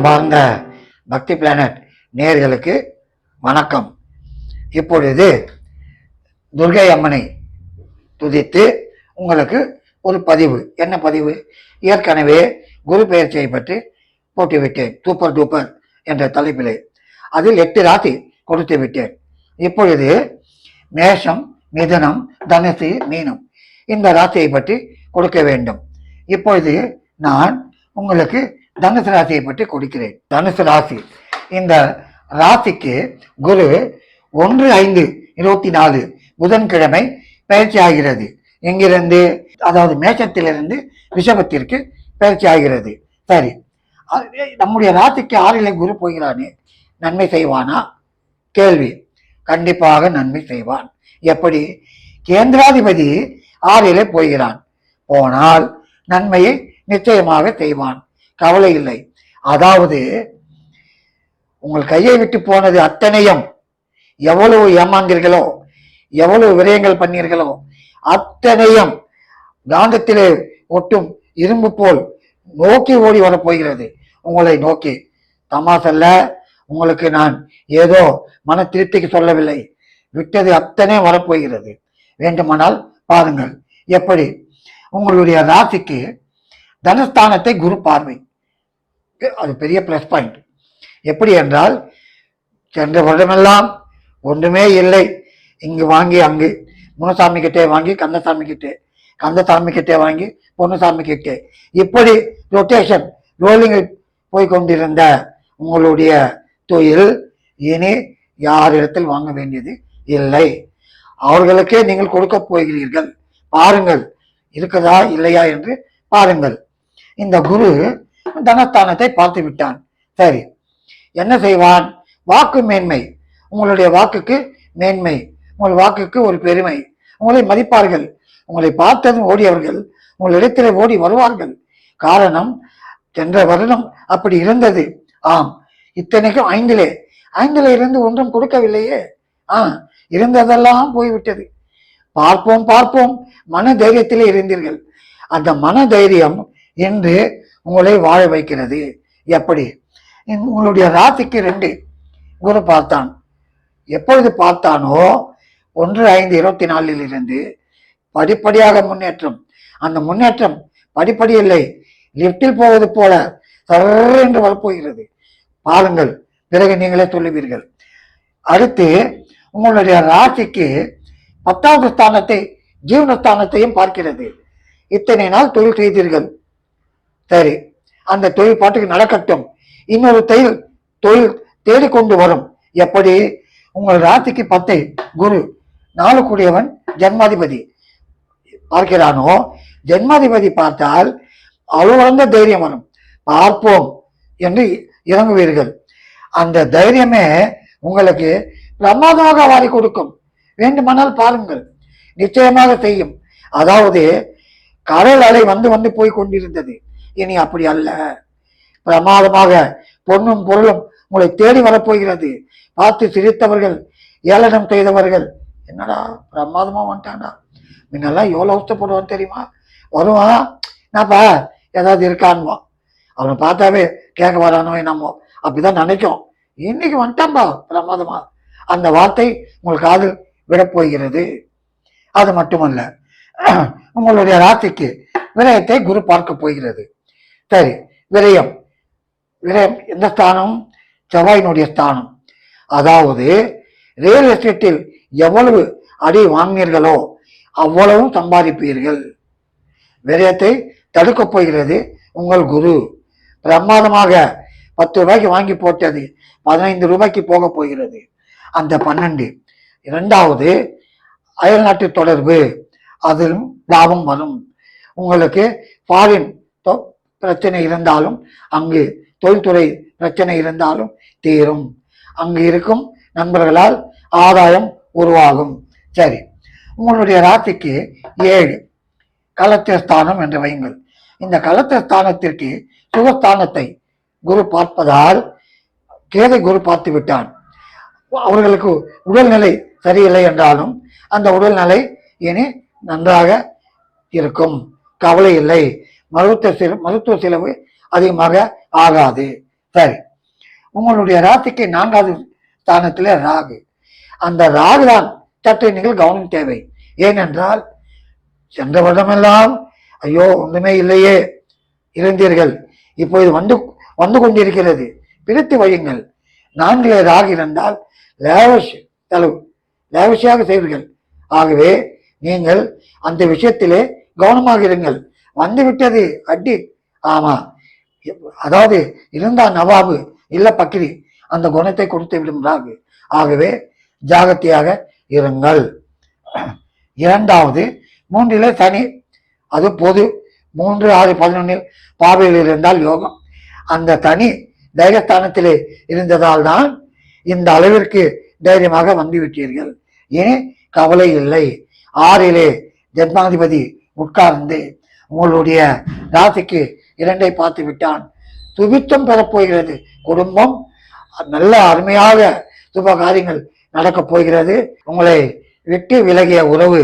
அன்பார்ந்த பக்தி பிளானட் நேர்களுக்கு வணக்கம். இப்பொழுது துர்கை அம்மனை துதித்து உங்களுக்கு ஒரு பதிவு. என்ன பதிவு? ஏற்கனவே குரு பெயர்ச்சியை பற்றி போட்டுவிட்டேன். சூப்பர் டூப்பர் என்ற தலைப்பிலே. அதில் எட்டு ராசி கொடுத்து விட்டேன். இப்பொழுது மேஷம் மிதனம் தனுசு மீனம் இந்த ராசியை பற்றி கொடுக்க வேண்டும். இப்பொழுது நான் உங்களுக்கு தனுசு ராசியை பற்றி கொடுக்கிறேன். தனுசு ராசி. இந்த ராசிக்கு குரு ஒன்று ஐந்து இருபத்தி நாலு புதன்கிழமை பயிற்சி ஆகிறது. எங்கிருந்து அதாவது மேஷத்திலிருந்து ரிஷபத்திற்கு பயிற்சி ஆகிறது. சரி. நம்முடைய ராசிக்கு ஆறில குரு போகிறானே. நன்மை செய்வானா? கேள்வி. கண்டிப்பாக நன்மை செய்வான். எப்படி? கேந்திராதிபதி ஆறிலே போகிறான். போனால் நன்மையை நிச்சயமாக செய்வான். கவலை இல்லை. அதாவது உங்கள் கையை விட்டு போனது அத்தனையும் எவ்வளவு ஏமாந்தீர்களோ எவ்வளவு விரயங்கள் பண்ணீர்களோ அத்தனையும் காந்தத்திலே ஒட்டும் இரும்பு போல் நோக்கி ஓடி வரப்போகிறது. உங்களை நோக்கி. தமாசல்ல உங்களுக்கு நான் ஏதோ மன திருப்திக்கு சொல்லவில்லை. விட்டது அத்தனை வரப்போகிறது. வேண்டுமானால் பாருங்கள். எப்படி? உங்களுடைய ராசிக்கு தனஸ்தானத்தை குரு பார்வை. அது பெரிய ப்ளஸ் பாயிண்ட் எப்படி என்றால் சென்ற வருடமெல்லாம் ஒன்றுமே இல்லை. இங்கு வாங்கி அங்கு முனுசாமி கிட்டே வாங்கி கந்தசாமி கிட்டே கந்தசாமி கிட்டே வாங்கி பொன்னுசாமி கிட்டே. இப்படி ரொட்டேஷன் ரோலிங்கில் போய் கொண்டிருந்த உங்களுடைய தொழில் இனி யாரிடத்தில் வாங்க வேண்டியது இல்லை. அவர்களுக்கே நீங்கள் கொடுக்க போகிறீர்கள். பாருங்கள் இருக்குதா இல்லையா என்று பாருங்கள். இந்த குரு தனஸ்தானத்தை பார்த்து விட்டான். சரி என்ன செய்வான்? வாக்கு மேன்மை. உங்களுடைய வாக்குக்கு மேன்மை. உங்கள் வாக்குக்கு ஒரு பெருமை. உங்களை மதிப்பார்கள். உங்களை பார்த்ததும் ஓடியவர்கள். உங்களிடத்தில் ஓடி வருவார்கள். காரணம் சென்ற வருடம் அப்படி இருந்தது. ஆம் இத்தனைக்கும் ஐந்திலே. ஐந்திலே இருந்து ஒன்றும் கொடுக்கவில்லையே. ஆ இருந்ததெல்லாம் போய்விட்டது. பார்ப்போம் பார்ப்போம். மன தைரியத்திலே இருந்தீர்கள். அந்த மன தைரியம் என்று உங்களை வாழ வைக்கிறது. எப்படி? உங்களுடைய ராசிக்கு ரெண்டு. குரு பார்த்தான். எப்பொழுது பார்த்தானோ? ஒன்று ஐந்து இருபத்தி நாலில் இருந்து படிப்படியாக முன்னேற்றம். அந்த முன்னேற்றம் படிப்படி இல்லை. லிப்டில் போவது போல சர்ற என்று வரப்போகிறது பாருங்கள் பிறகு நீங்களே சொல்லுவீர்கள். அடுத்து உங்களுடைய ராசிக்கு பத்தாவது ஸ்தானத்தை ஜீவனஸ்தானத்தையும் பார்க்கிறது. இத்தனை நாள் தொழில் செய்தீர்கள். சரி அந்த தொழில் பாட்டுக்கு நடக்கட்டும். இன்னொரு தொழில் தொழில் தேடிக்கொண்டு வரும். எப்படி? உங்கள் ராத்திக்கு பத்தை குரு நாலு கூடியவன் ஜென்மாதிபதி. பார்க்கிறானோ? ஜென்மாதிபதி பார்த்தால் அவ்வளவு தைரியம் வரும். பார்ப்போம் என்று இறங்குவீர்கள். அந்த தைரியமே உங்களுக்கு பிரமாதமாக வாரி கொடுக்கும். வேண்டுமானால் பாருங்கள். நிச்சயமாக செய்யும். அதாவது கடல் அலை வந்து வந்து போய் கொண்டிருந்தது. இனி அப்படி அல்ல. பிரமாதமாக பொண்ணும் பொருளும் உங்களை தேடி வரப்போகிறது. பார்த்து சிரித்தவர்கள் ஏளனம் செய்தவர்கள். என்னடா பிரமாதமா வந்துட்டான்டா. முன்னெல்லாம் எவ்வளோ அவஸ்தப்படுவான் தெரியுமா? வருவான். என்னப்பா ஏதாவது இருக்கான்வான் அவனை பார்த்தாவே கேட்க வரானோ என்னமோ. அப்படிதான் நினைக்கும். இன்னைக்கு வந்துட்டான்பா பிரமாதமா. அந்த வார்த்தை உங்களுக்கு காதில் விடப்போகிறது அது மட்டுமல்ல உங்களுடைய ராசிக்கு விரயத்தை குரு பார்க்க போகிறது. சரி விரயம். விரயம் எந்த ஸ்தானம்? செவ்வாயினுடைய ஸ்தானம். அதாவது ரியல் எஸ்டேட்டில் எவ்வளவு அடி வாங்கினீர்களோ அவ்வளவும் சம்பாதிப்பீர்கள். விரயத்தை தடுக்கப் போகிறது உங்கள் குரு. பிரமாதமாக பத்து ரூபாய்க்கு வாங்கி போட்டது பதினைந்து ரூபாய்க்கு போக போகிறது. அந்த பன்னெண்டு. இரண்டாவது அயல்நாட்டு தொடர்பு. அதிலும் லாபம் வரும். உங்களுக்கு ஃபாரின் பிரச்சனை இருந்தாலும் அங்கு தொழில்துறை பிரச்சனை இருந்தாலும் தீரும். அங்கு இருக்கும் நண்பர்களால் ஆதாயம் உருவாகும். சரி உங்களுடைய ராசிக்கு ஏழு கலத்திரஸ்தானம் என்று வையுங்கள். இந்த கலத்திரஸ்தானத்திற்கு சுகஸ்தானத்தை குரு பார்ப்பதால் கேதை குரு பார்த்து விட்டான். அவர்களுக்கு உடல்நிலை சரியில்லை என்றாலும் அந்த உடல்நிலை இனி நன்றாக இருக்கும். கவலை இல்லை. மருத்துவ செலவு மருத்துவ செலவு அதிகமாக ஆகாது. சரி. உங்களுடைய ராசிக்கு நான்காவது ஸ்தானத்தில் ராகு. அந்த ராகு தான் சற்று நீங்கள் கவனம் தேவை. ஏனென்றால் சென்ற வருடமெல்லாம் ஐயோ ஒன்றுமே இல்லையே இருந்தீர்கள். இப்போது வந்து வந்து கொண்டிருக்கிறது. பிரித்து வையுங்கள். நான்கிலே ராகு இருந்தால் லேவஷ் செலவு லேவஷியாக செய்வீர்கள். ஆகவே நீங்கள் அந்த விஷயத்திலே கவனமாக இருங்கள். வந்து விட்டது அடி. ஆமா. அதாவது இருந்தா நவாபு இல்ல பக்கிரி அந்த குணத்தை கொடுத்து விடும் ராகு ஆகவே ஜாகத்தியாக இருங்கள். இரண்டாவது மூன்றிலே சனி. அது பொது. மூன்று ஆறு பதினொன்னில் பாவையில் இருந்தால் யோகம். அந்த தனி தைரியஸ்தானத்திலே இருந்ததால் தான் இந்த அளவிற்கு தைரியமாக வந்துவிட்டீர்கள் இனி கவலை இல்லை. ஆறிலே ஜென்மாதிபதி உட்கார்ந்து உங்களுடைய ராசிக்கு இரண்டை பார்த்து விட்டான். சுபித்தம் பெறப்போகிறது. குடும்பம் நல்ல அருமையாக சுப காரியங்கள் நடக்கப் போகிறது. உங்களை விட்டு விலகிய உறவு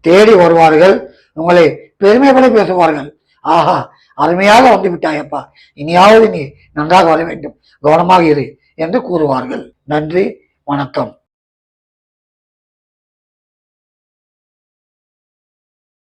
தேடி வருவார்கள். உங்களை பெருமைப்பட பேசுவார்கள். ஆஹா அருமையாக வந்து விட்டாயப்பா. இனியாவது நீ நன்றாக வர வேண்டும். கவனமாக இரு என்று கூறுவார்கள். நன்றி வணக்கம்.